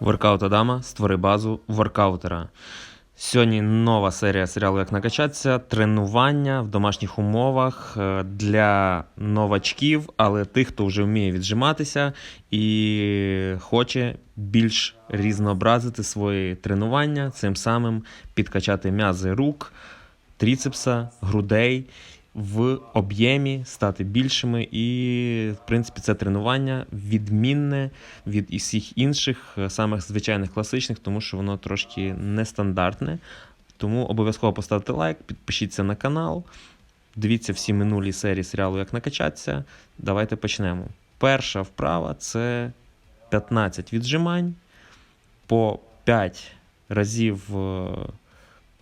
Воркаут Адама, створи базу воркаутера. Сьогодні нова серія серіалу Як накачатися. Тренування в домашніх умовах е, для новачків, але тих, хто вже вміє віджиматися і хоче більш різнообразити свої тренування, цим самим підкачати м'язи рук, тріцепса, грудей в об'ємі, стати більшими. І, в принципі, це тренування відмінне від усіх інших, е, самих звичайних класичних, тому що воно трошки нестандартне. Тому обов'язково поставте лайк, підпишіться на канал. Дивіться всі минулі серії серіалу Як накачатися. Давайте почнемо. Перша вправа це 15 віджимань по 5 разів е,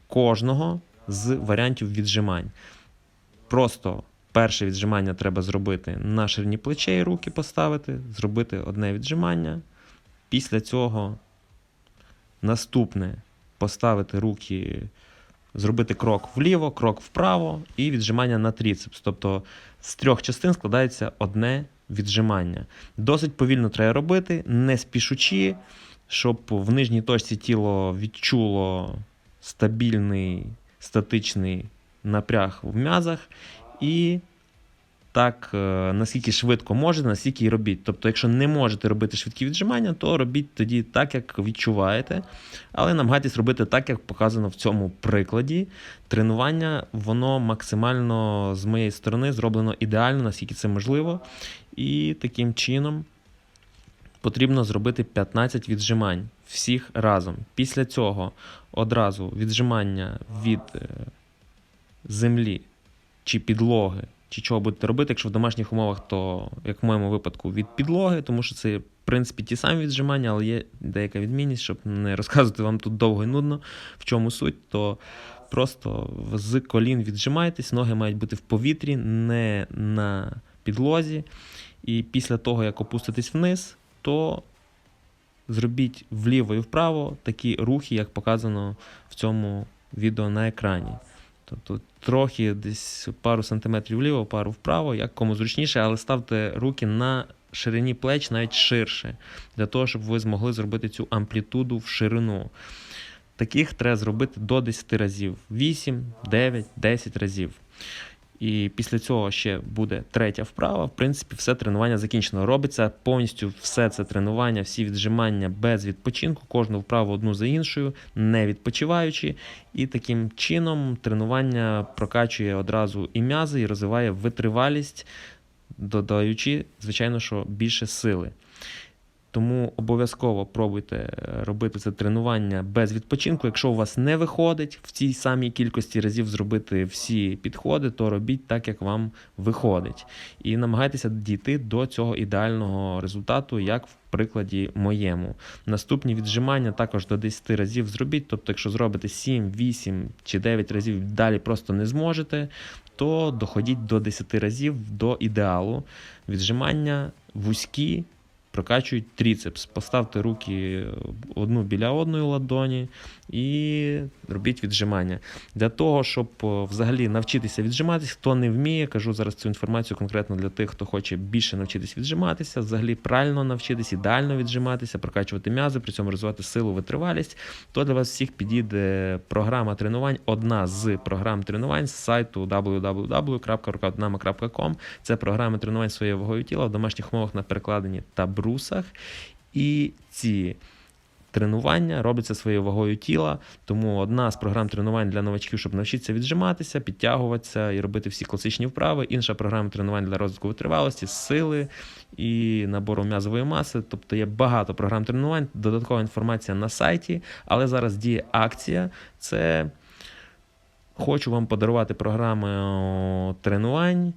кожного з варіантів віджимань. Просто перше віджимання треба зробити на ширині плечей, руки поставити, зробити одне віджимання. Після цього наступне поставити руки, зробити крок вліво, крок вправо і віджимання на тріцепс. Тобто з трьох частин складається одне віджимання. Досить повільно треба робити, не спішучи, щоб в нижній точці тіло відчуло стабільний статичний напряг в м'язах, і так, е, наскільки швидко можете, наскільки і робіть. Тобто, якщо не можете робити швидкі віджимання, то робіть тоді так, як відчуваєте. Але намагайтесь робити так, як показано в цьому прикладі. Тренування, воно максимально з моєї сторони зроблено ідеально, наскільки це можливо. І таким чином потрібно зробити 15 віджимань всіх разом. Після цього одразу віджимання від е, землі чи підлоги, чи чого будете робити. Якщо в домашніх умовах, то як в моєму випадку від підлоги, тому що це в принципі ті самі віджимання, але є деяка відмінність, щоб не розказувати вам тут довго і нудно, в чому суть, то просто з колін віджимайтесь, ноги мають бути в повітрі, не на підлозі. І після того, як опуститесь вниз, то зробіть вліво і вправо такі рухи, як показано в цьому відео на екрані. Тобто трохи десь пару сантиметрів вліво, пару вправо, як кому зручніше, але ставте руки на ширині плеч навіть ширше, для того, щоб ви змогли зробити цю амплітуду в ширину. Таких треба зробити до 10 разів: 8, 9, 10 разів. І після цього ще буде третя вправа. В принципі, все тренування закінчено. Робиться повністю все це тренування, всі віджимання без відпочинку, кожну вправу одну за іншою, не відпочиваючи. І таким чином тренування прокачує одразу і м'язи, і розвиває витривалість, додаючи, звичайно, що більше сили. Тому обов'язково пробуйте е, робити це тренування без відпочинку. Якщо у вас не виходить в цій самій кількості разів зробити всі підходи, то робіть так, як вам виходить. І намагайтеся дійти до цього ідеального результату, як в прикладі моєму. Наступні віджимання також до 10 разів зробіть. Тобто, якщо зробите 7, 8 чи 9 разів далі просто не зможете, то доходіть до 10 разів до ідеалу. Віджимання вузькі прокачують тріцепс. Поставте руки одну біля одної ладоні і робіть віджимання. Для того, щоб взагалі навчитися віджиматись, хто не вміє, кажу зараз цю інформацію конкретно для тих, хто хоче більше навчитись віджиматися, взагалі правильно навчитись, ідеально віджиматися, прокачувати м'язи, при цьому розвивати силу, витривалість, то для вас всіх підійде програма тренувань, одна з програм тренувань з сайту www.workoutnama.com. Це програми тренувань своєю вагою тіла в домашніх умовах на перекладенні та брусах. І ці тренування робляться своєю вагою тіла. Тому одна з програм тренувань для новачків, щоб навчитися віджиматися, підтягуватися і робити всі класичні вправи. Інша програма тренувань для розвитку витривалості, сили і набору м'язової маси. Тобто є багато програм тренувань, додаткова інформація на сайті, але зараз діє акція. Це хочу вам подарувати програми тренувань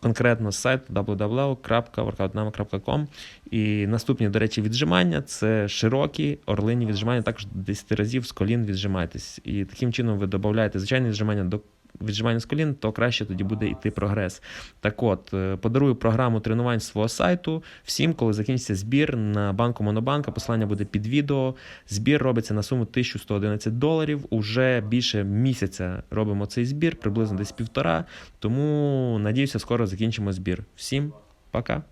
конкретно з сайту www.workoutnama.com. І наступні, до речі, віджимання це широкі орлині віджимання, також 10 разів з колін віджимайтесь. І таким чином ви додаєте звичайні віджимання до віджимання з колін, то краще тоді буде йти прогрес. Так от, е, подарую програму тренувань свого сайту всім, коли закінчиться збір на банку Монобанка. Послання буде під відео. Збір робиться на суму 1111 доларів. Уже більше місяця робимо цей збір, приблизно десь півтора. Тому надіюся, скоро закінчимо збір. Всім пока.